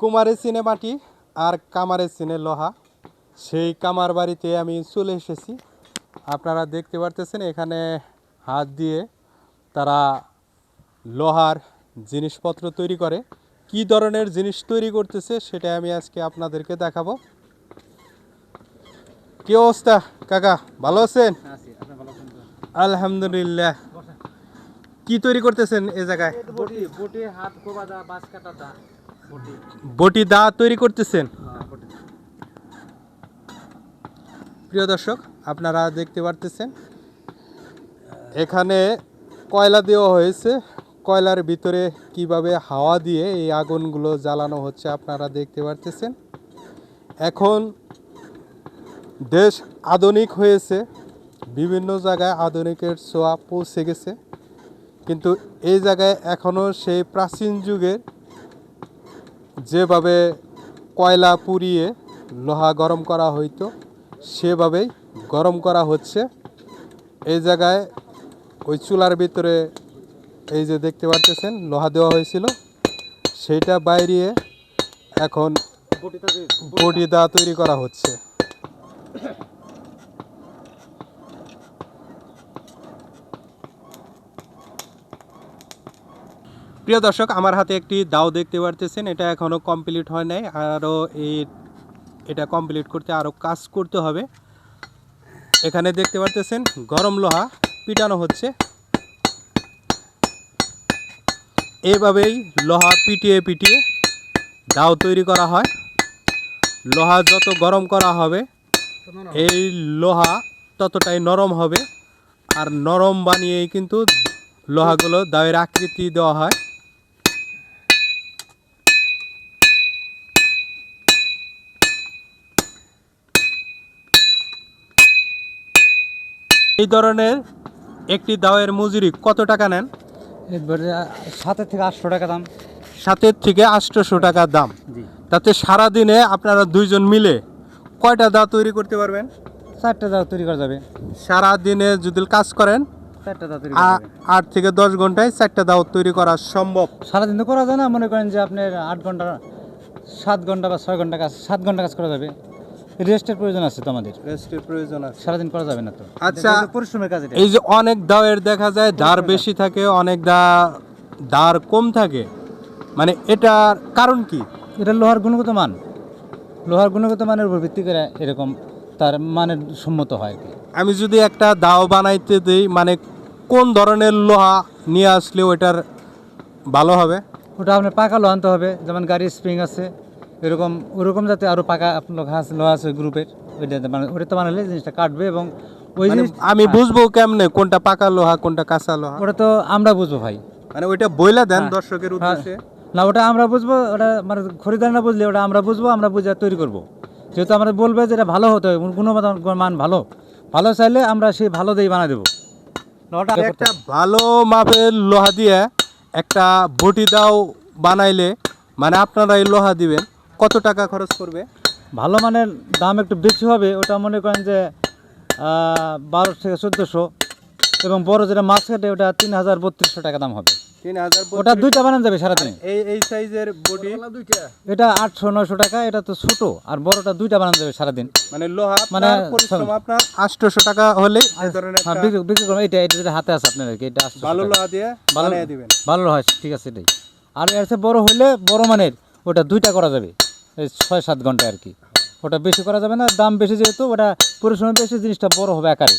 কুমারের সিনে মাটি আর কামারের সিনে লোহা সেই কামার বাড়িতে আমি চলে এসেছি। আপনারা দেখতে পারতেছেন এখানে হাত দিয়ে তারা লোহার জিনিসপত্র তৈরি করে। কি ধরনের জিনিস তৈরি করতেছে সেটা আমি আজকে আপনাদেরকে দেখাবো। কি অবস্থা? কাকা ভালো আছেন? আলহামদুলিল্লাহ। কি তৈরি করতেছেন এ জায়গায়? বটি বটি হাত কোবাদা বাস কাটাটা বটি দা তৈরি করতেছেন? হ্যাঁ, প্রিয় দর্শক আপনারা দেখতে পারতেছেন এখানে কয়লা দেওয়া হয়েছে। কয়লার ভিতরে কীভাবে হাওয়া দিয়ে এই আগুনগুলো জ্বালানো হচ্ছে আপনারা দেখতে পারতেছেন। এখন দেশ আধুনিক হয়েছে বিভিন্ন জায়গায় আধুনিকের ছোঁয়া পৌঁছে গেছে। কিন্তু এই জায়গায় এখনও সেই প্রাচীন যুগের যেভাবে কয়লা পুড়িয়ে লোহা গরম করা হইতো সেভাবেই গরম করা হচ্ছে। এই জায়গায় ওই চুলার ভিতরে এই যে দেখতে পারতেছেন লোহা দেওয়া হয়েছিল। সেটা বাইরিয়ে এখন বটিদা বডি দা তৈরি করা হচ্ছে। প্রিয় দর্শক, আমার হাতে একটি দাও দেখতে পারতেছেন। এটা এখনও কমপ্লিট হয় নাই। আরও এই এটা কমপ্লিট করতে আরও কাজ করতে হবে। এখানে দেখতে পারতেছেন, গরম লোহা পিটানো হচ্ছে। এভাবেই লোহা পিটিয়ে পিটিয়ে দাও তৈরি করা হয়। লোহা যত গরম করা হবে, এই লোহা ততটাই নরম হবে। আর নরম বানিয়েই কিন্তু লোহাগুলো দাওয়ের আকৃতি দেওয়া হয়। এই ধরনের একটি দাওয়ের মজুরি কত টাকা নেন? সাতের থেকে আটশো টাকা দাম। সাতের থেকে আটশোশো টাকা দাম। তাতে সারা দিনে আপনারা দুইজন মিলে কয়টা দা তৈরি করতে পারবেন? চারটে দাও তৈরি করা যাবে। সারা দিনে যদি কাজ করেন দাও আট থেকে দশ ঘন্টায় চারটা দাও তৈরি করা সম্ভব। সারাদিন তো করা যায় না মনে করেন যে আপনার আট ঘণ্টা সাত ঘণ্টা বা ছয় ঘণ্টা কাজ সাত ঘণ্টা কাজ করা যাবে। রেস্টের প্রয়োজন আছে তো আমাদের? রেস্টের প্রয়োজন আছে। সারাদিন করা যাবে না তো? আচ্ছা। পরিশ্রমের কাজ এটা এই যে অনেক দাওয়ের দেখা যায় দাঁড় বেশি থাকে অনেক দা দাঁড় কম থাকে। মানে এটার কারণ কি? এটা লোহার গুণগত মান। লোহার গুণগত মানের উপর ভিত্তি করে এরকম তার মানের সম্মত হয় আর কি। আমি যদি একটা দাও বানাইতে দিই মানে কোন ধরনের লোহা নিয়ে আসলে ওটার ভালো হবে? ওটা আপনার পাকা লোহা আনতে হবে যেমন গাড়ির স্প্রিং আছে। এরকম ওরকম যাতে আরও পাকা লোহা আছে লোহা আছে গ্রুপের ওইটা মানে ওটা বানালে জিনিসটা কাটবে এবং ওই মানে জিনিস আমি বুঝব কেমনে কোনটা পাকা লোহা কোনটা কাঁচা লোহা? ওটা তো আমরা বুঝব ভাই। মানে ওইটা বইলা দেন হ্যাঁ। দর্শকের হ্যাঁ। উদ্দেশ্যে। না ওটা আমরা বুঝব ওটা মানে খরিদার না বুঝলে ওটা আমরা বুঝব আমরা বুঝে তৈরি করব। যেহেতু আমরা বলবে যে এটা ভালো হতে হবে গুণমান মান ভালো। ভালো চাইলে আমরা সেই ভালো দিয়ে বানা দেবো। একটা ভালো মাপের লোহা দিয়ে একটা বটি দাও বানাইলে মানে আপনারা এই লোহা দিবেন। কত টাকা খরচ করবে? ভালো মানের দাম একটু বেশি হবে ওটা মনে করেন যে বারো থেকে চোদ্দোশো। এবং বড় যেটা মাছ কাটে ওটা তিন হাজার বত্রিশশো টাকা দাম হবে। তিন হাজার ওটা দুইটা বানানো যাবে সারাদিনে। এই এই সাইজের বডি? এটা আটশো নয়শো টাকা এটা তো ছোটো আর বড়টা দুইটা বানানো যাবে সারাদিন। মানে লোহা মানে মানে আপনার আটশোশো টাকা হলে এই ধরনের হ্যাঁ একটা বিক্রি বিক্রি এটা এটা যেটা হাতে আছে আপনার আর কি এটা ভালো। লোহা দিয়ে ভালো বানিয়ে দিবেন। ভালো হয় ঠিক আছে এটাই। আর এর বড় হইলে বড় মানের ওটা দুইটা করা যাবে। ছয় সাত ঘণ্টা আর কি। ওটা বেশি করা যাবে না, দাম বেশি যেহেতু, ওটা পরিশ্রম বেশি জিনিসটা বড় হবে আকারে।